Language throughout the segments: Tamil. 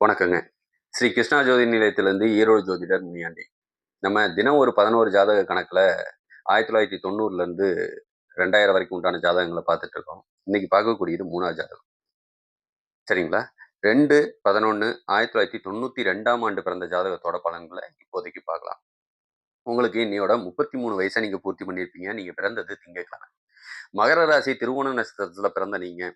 வணக்கங்க. ஸ்ரீ கிருஷ்ணா ஜோதி நிலையத்திலேருந்து ஈரோடு ஜோதிடர் முனியாண்டி. நம்ம தினம் ஒரு பதினோரு ஜாதக கணக்கில் ஆயிரத்தி தொள்ளாயிரத்தி தொண்ணூறுலேருந்து ரெண்டாயிரம் வரைக்கும் உண்டான ஜாதகங்களை பார்த்துட்டு இருக்கோம். இன்னைக்கு பார்க்கக்கூடியது மூணாவது ஜாதகம். சரிங்களா? ரெண்டு பதினொன்று ஆயிரத்தி தொள்ளாயிரத்தி தொண்ணூற்றி ரெண்டாம் ஆண்டு பிறந்த ஜாதகத்தோட பலன்களை இப்போதைக்கு பார்க்கலாம். உங்களுக்கு இன்னையோட முப்பத்தி மூணு வயசை நீங்கள் பூர்த்தி பண்ணியிருப்பீங்க. நீங்கள் பிறந்தது திங்கட்கிழமை. மகர ராசி திருவோண நட்சத்திரத்தில் பிறந்த நீங்கள்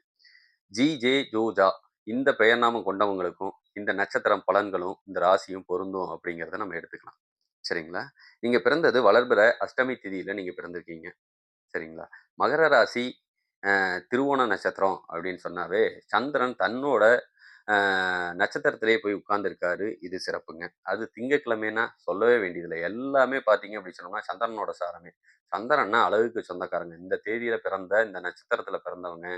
ஜி ஜே ஜோஜா இந்த பெயர் நாமம் கொண்டவங்களுக்கும் இந்த நட்சத்திரம் பலன்களும் இந்த ராசியும் பொருந்தும் அப்படிங்கிறத நம்ம எடுத்துக்கலாம். சரிங்களா? நீங்கள் பிறந்தது வளர்பிற அஷ்டமி திதியில் நீங்கள் பிறந்திருக்கீங்க. சரிங்களா? மகர ராசி திருவோண நட்சத்திரம் அப்படின்னு சொன்னாவே சந்திரன் தன்னோட நட்சத்திரத்திலே போய் உட்கார்ந்துருக்காரு. இது சிறப்புங்க. அது திங்கக்கிழமைனா சொல்லவே வேண்டியதில்லை. எல்லாமே பார்த்தீங்க அப்படின்னு சொன்னோம்னா சந்திரனோட சாரமே. சந்திரன்னா அழகுக்கு சொந்தக்காரங்க. இந்த தேதியில பிறந்த இந்த நட்சத்திரத்துல பிறந்தவங்க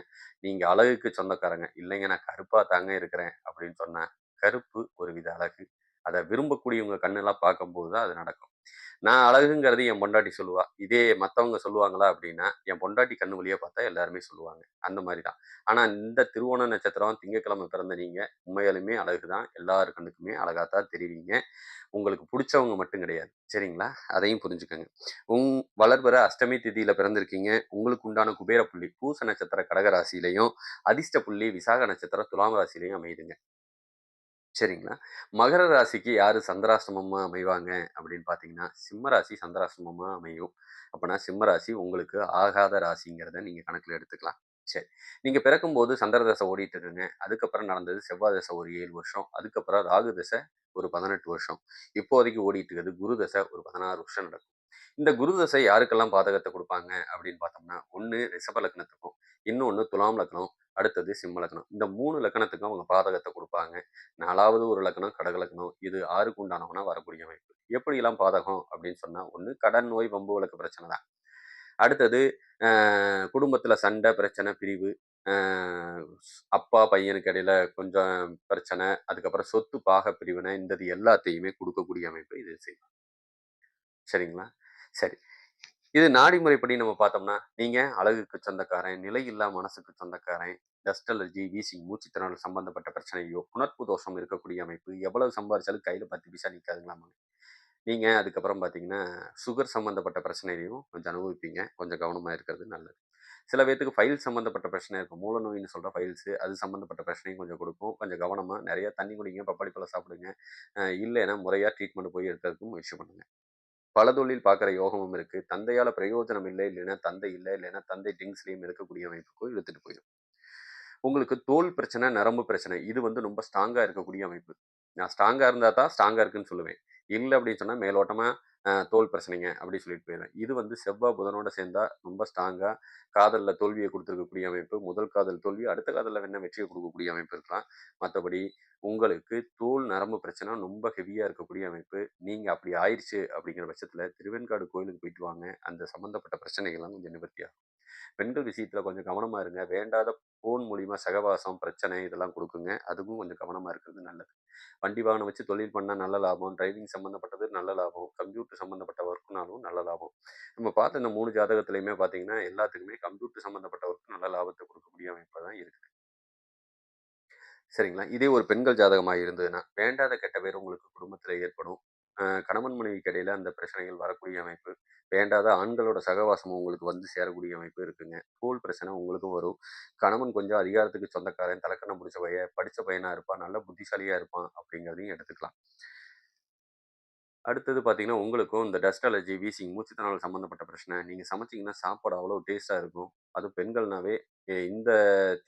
நீங்க அழகுக்கு சொந்தக்காரங்க. இல்லைங்க நான் கருப்பா தாங்க இருக்கிறேன் அப்படின்னு சொன்னேன் கருப்பு ஒரு வித அழகு. அதை விரும்பக்கூடியவங்க கண்ணெல்லாம் பார்க்கும்போது தான் அது நடக்கும். நான் அழகுங்கிறது என் பொண்டாட்டி சொல்லுவா. இதே மற்றவங்க சொல்லுவாங்களா அப்படின்னா என் பொண்டாட்டி கண்ணு வழியாக பார்த்தா எல்லாருமே சொல்லுவாங்க. அந்த மாதிரி தான். ஆனால் இந்த திருவோண நட்சத்திரம் திங்கக்கிழமை பிறந்த நீங்கள் உண்மையாலுமே அழகு தான். எல்லார் கண்ணுக்குமே அழகாக தான் தெரிவிங்க. உங்களுக்கு பிடிச்சவங்க மட்டும் கிடையாது. சரிங்களா? அதையும் புரிஞ்சுக்கோங்க. உங் வளர்பெற அஷ்டமி திதியில் பிறந்திருக்கீங்க. உங்களுக்கு உண்டான குபேர புள்ளி பூச நட்சத்திர கடகராசிலையும் அதிர்ஷ்ட புள்ளி விசாக நட்சத்திர துலாம் ராசிலையும் அமையுதுங்க. சரிங்களா? மகர ராசிக்கு யார் சந்திராசிரமமாக அமைவாங்க? அப்படின்னு பார்த்தீங்கன்னா சிம்ம ராசி அமையும். அப்போனா சிம்ம ராசி உங்களுக்கு ஆகாத ராசிங்கிறத நீங்கள் கணக்கில் எடுத்துக்கலாம். சரி. நீங்கள் பிறக்கும்போது சந்திர தசை ஓடிட்டு இருக்குங்க. அதுக்கப்புறம் நடந்தது செவ்வாய் தசை ஒரு ஏழு வருஷம். அதுக்கப்புறம் ராகு தசை ஒரு பதினெட்டு வருஷம். இப்போதைக்கு ஓடிட்டு இருக்குது குரு தசை ஒரு பதினாறு வருஷம் நடக்கும். இந்த குரு தசை யாருக்கெல்லாம் பாதகத்தை கொடுப்பாங்க அப்படின்னு பார்த்தோம்னா ஒன்று ரிஷப லக்னத்துக்கும் இன்னொன்று துலாம் லக்னம் அடுத்தது சிம்ம லக்னம். இந்த மூணு லக்கணத்துக்கும் அவங்க பாதகத்தை கொடுப்பாங்க. நாலாவது ஒரு லக்கணம் கடக லக்னம். இது ஆறுக்கு உண்டானவனா வரக்கூடிய அமைப்பு எப்படியெல்லாம் பாதகம் அப்படின்னு சொன்னால் ஒன்று கடன் நோய் வம்பு வழக்கு பிரச்சனை தான். அடுத்தது குடும்பத்தில் சண்டை பிரச்சனை பிரிவு அப்பா பையனுக்கு இடையில கொஞ்சம் பிரச்சனை அதுக்கப்புறம் சொத்து பாக பிரிவினை இந்த எல்லாத்தையுமே கொடுக்கக்கூடிய அமைப்பு இது செய்யும் சரிங்களா? சரி. இது நாடி முறைப்படி நம்ம பார்த்தோம்னா நீங்க அழகுக்கு சொந்தக்காரன் நிலை இல்லா மனசுக்கு சொந்தக்காரன் டஸ்ட் அலர்ஜி வீசிங் மூச்சுத்திறனால் சம்பந்தப்பட்ட பிரச்சனையோ உணர்ப்பு தோஷம் இருக்கக்கூடிய அமைப்பு எவ்வளவு சம்பாரிச்சாலும் கையில பத்து பைசா நிற்காதுங்களாமா நீங்க அதுக்கப்புறம் பார்த்தீங்கன்னா சுகர் சம்மந்தப்பட்ட பிரச்சனையிலையும் கொஞ்சம் அனுபவிப்பீங்க. கொஞ்சம் கவனமாக இருக்கிறது நல்லது. சில பேர்த்துக்கு ஃபைல் சம்மந்தப்பட்ட பிரச்சனை இருக்கும். மூல நோயின்னு சொல்கிற ஃபைல்ஸு அது சம்மந்தப்பட்ட பிரச்சனையும் கொஞ்சம் கொடுக்கும். கொஞ்சம் கவனமாக நிறைய தண்ணி குடிங்க பப்பாளி பழம் சாப்பிடுங்க. இல்லைன்னா முறையாக ட்ரீட்மெண்ட் போய் எடுக்கிறதுக்கும் முயற்சி பண்ணுங்கள் பல தொழில் பார்க்குற யோகமும் இருக்குது தந்தையால் பிரயோஜனம் இல்லை இல்லைன்னா தந்தை இல்லை இல்லைன்னா தந்தை டிங்ஸ்லேயும் இருக்கக்கூடிய அமைப்புக்கும் இழுத்துட்டு போயிடும். உங்களுக்கு தோல் பிரச்சனை நரம்பு பிரச்சனை இது வந்து ரொம்ப ஸ்ட்ராங்காக இருக்கக்கூடிய அமைப்பு. நான் ஸ்ட்ராங்காக இருந்தால் தான் ஸ்ட்ராங்காக இருக்குன்னு சொல்லுவேன். இல்லை அப்படின்னு சொன்னால் மேலோட்டமாக தோல் பிரச்சனைங்க அப்படின்னு சொல்லிட்டு போயிடுறேன். இது வந்து செவ்வாய் புதனோட சேர்ந்தா ரொம்ப ஸ்ட்ராங்காக காதலில் தோல்வியை கொடுத்துருக்கக்கூடிய அமைப்பு முதல் காதல் தோல்வி அடுத்த காதலில் வேணா வெற்றியை கொடுக்கக்கூடிய அமைப்பு இருக்கலாம். மற்றபடி உங்களுக்கு தோல் நரம்பு பிரச்சனை ரொம்ப ஹெவியாக இருக்கக்கூடிய அமைப்பு. நீங்கள் அப்படி ஆயிடுச்சு அப்படிங்கிற பட்சத்தில் திருவெண்காடு கோயிலுக்கு போயிட்டு வாங்க. அந்த சம்மந்தப்பட்ட பிரச்சனைகள்லாம் கொஞ்சம் நிவர்த்தியாகும் பெண்கள் விஷயத்தில் கொஞ்சம் கவனமாக இருங்க. வேண்டாத ஃபோன் மூலிமா சகவாசம் பிரச்சனை இதெல்லாம் கொடுக்குங்க. அதுக்கும் கொஞ்சம் கவனமாக இருக்கிறது நல்லது. வண்டி வாகனம் வச்சு தொழில் பண்ணால் நல்ல லாபம். டிரைவிங் சம்மந்தப்பட்டது நல்ல லாபம். கம்ப்யூட்டர் சம்மந்தப்பட்ட ஒர்க்குனாலும் நல்ல லாபம். நம்ம பார்த்த இந்த மூணு ஜாதகத்துலையுமே பார்த்தீங்கன்னா எல்லாத்துக்குமே கம்ப்யூட்டர் சம்மந்தப்பட்ட ஒர்க்கு நல்ல லாபத்தை கொடுக்கக்கூடிய அமைப்பில் தான் இருக்குது. சரிங்களா? இதே ஒரு பெண்கள் ஜாதகமாக இருந்ததுன்னா வேண்டாத கெட்ட பேர் உங்களுக்கு குடும்பத்தில் ஏற்படும். கணவன் மனைவிக்கு இடையில அந்த பிரச்சனைகள் வரக்கூடிய அமைப்பு வேண்டாத ஆண்களோட சகவாசமும் உங்களுக்கு வந்து சேரக்கூடிய அமைப்பு இருக்குங்க. தோல் பிரச்சனை உங்களுக்கும் வரும். கணவன் கொஞ்சம் அதிகாரத்துக்கு சொந்தக்காரன் தலைக்கண்ணம் பிடிச்ச பையன் படித்த பையனாக இருப்பான் நல்ல புத்திசாலியாக இருப்பான் அப்படிங்கிறதையும் எடுத்துக்கலாம். அடுத்தது பார்த்தீங்கன்னா உங்களுக்கும் இந்த டஸ்ட் அலர்ஜி வீசிங் மூச்சுத்திறனால் சம்மந்தப்பட்ட பிரச்சனை நீங்கள் சமைச்சிங்கன்னா சாப்பாடு அவ்வளோ டேஸ்ட்டாக இருக்கும். அது பெண்கள்னாவே இந்த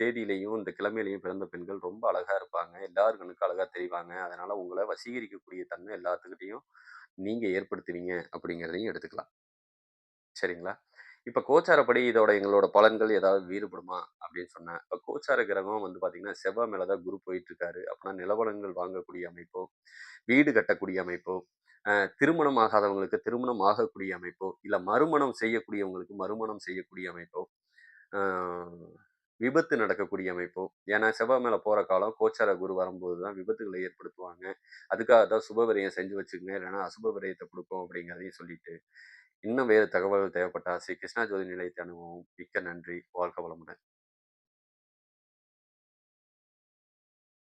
தேதியிலையும் இந்த கிழமையிலையும் பிறந்த பெண்கள் ரொம்ப அழகாக இருப்பாங்க. எல்லாருக்கனுக்கும் அழகாக தெரிவாங்க. அதனால் உங்களை வசீகரிக்கக்கூடிய தன்மை எல்லாத்துக்கிட்டையும் நீங்கள் ஏற்படுத்துவீங்க அப்படிங்கிறதையும் எடுத்துக்கலாம். சரிங்களா? இப்போ கோச்சாரப்படி இதோட எங்களோட பலன்கள் ஏதாவது வீறுபடுமா அப்படின்னு சொன்னேன். இப்போ கோச்சார கிரகம் வந்து பார்த்தீங்கன்னா செவ்வாய் மேலே தான் குரு போயிட்டு இருக்காரு. அப்படின்னா நிலவலங்கள் வாங்கக்கூடிய அமைப்போ வீடு கட்டக்கூடிய அமைப்போ திருமணம் ஆகாதவங்களுக்கு திருமணம் ஆகக்கூடிய அமைப்போ இல்லை மறுமணம் செய்யக்கூடியவங்களுக்கு மறுமணம் செய்யக்கூடிய அமைப்போ விபத்து நடக்கக்கூடிய அமைப்போ ஏன்னா செவ்வாய் மேலே போகிற காலம் கோச்சார குரு வரும்போது தான் விபத்துகளை ஏற்படுத்துவாங்க. அதுக்காக தான் சுபவிரயம் செஞ்சு வச்சுக்கோங்க இல்லைன்னா அசுப விரயத்தை கொடுக்கும் அப்படிங்கிறதையும் சொல்லிட்டு இன்னும் வேறு தகவல்கள் தேவைப்பட்டா ஸ்ரீ கிருஷ்ணா ஜோதி நிலையத்தை அனுபவம் மிக்க நன்றி. வாழ்க வளமுடன்.